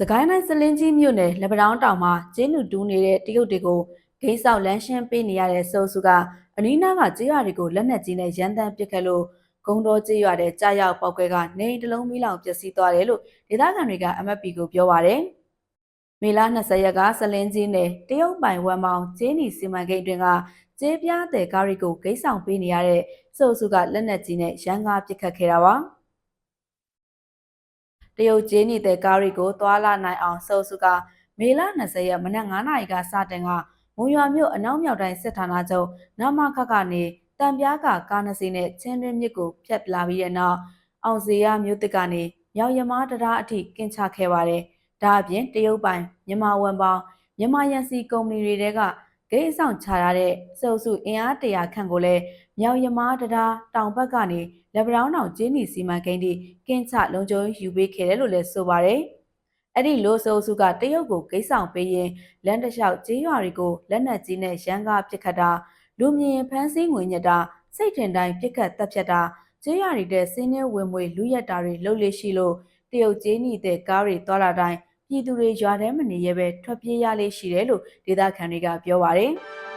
စကိုင်းတိုင်းစလင်းကြီးမြို့နယ်လက်ပတောင်းတောင်မှာကျင်းနူတူးနေတဲ့တရုတ်တွေကိုဂိမ်းဆောက်လမ်းရှင်းပေးနေရတဲ့ဆိုစုကအနီးနားကကြေးရွာတွေကိုလက်နက်ကြီးနဲ့ရန်တမ်းပစ်ခတ်လို့ဂုံတော်ကြေးရွာတဲ့ကြားရောက်ပောက်ကွဲကနေအိမ်တစ်လုံးမီးလောင်ပျက်စီးသွားတယ်လို့ဒေသခံတွေက MFP ကိုပြောပါရယ်မေလ20ရက်ကစလင်းကြီးနယ်တရုတ်ပိုင်ဝမ်မောင်ကျင်းနီစီမံကိန်းအတွင်းကကျေးပြားတဲ့ကားတွေကိုဂိမ်းဆောင်ပေးနေရတဲ့ဆိုစုကလက်နက်ကြီးနဲ့ရန်ကားပစ်ခတ်ခဲ့တာပါ တရုတ်ကျင်းနေတဲ့ကားတွေကိုသွာလာနိုင်အောင်ဆိုစုကမေလ20ရက်မနက်9:00နာရီကစတင်ကမုံရွာမြို့အနောက်မြောက်တိုင်းစစ်ဌာနချုပ်နမခကနေတံပြားကကားနှစ်စီးနဲ့ချင်းတွင်းမြစ်ကိုဖြတ်လာပြီးတဲ့နောက်အောင်စီရမြို့တစ်ကနေမြောက်ရမားတရားအထိကင်ချခဲ့ပါတယ်။ဒါအပြင်တရုတ်ပိုင်မြန်မာဝန်ပေါင်းမြန်မာရန်စီကုမ္ပဏီတွေတဲက ဂိတ်အဆောင်ချထားတဲ့စုပ်စုအင်အားတရာခန့်ကိုလည်းမြောက်ရမားတရားတောင်ဘက်ကနေလက်ပတောင်းတောင်ကျင်းနီစီမံကိန်းတီကင်ချလုံခြုံရေးယူပေးခဲ့တယ်လို့လည်းဆိုပါတယ်။အဲ့ဒီလိုဆိုစုကတရုတ်ကိုဂိတ်ဆောင်ပေးရင်လမ်းတစ်လျှောက်ကျေးရွာတွေကိုလက်နက်ကြီးနဲ့ရန်ကားပစ်ခတ်တာလူမြင်ဖမ်းဆီးငွေညက်တာစိတ်ထင်တိုင်းပြစ်ခတ်တပ်ဖြတ်တာကျေးရွာတွေတဲ့စင်းနှဲဝင်မွေလူရက်တာတွေလှုပ်လေရှိလို့တရုတ်ကျေးနေတဲ့ကားတွေသွားလာတိုင်း ပြည်သူတွေရွာထဲမနေရဲပဲထွက်ပြေးရလေးရှိတယ်လို့ဒေသခံတွေကပြောပါတယ်။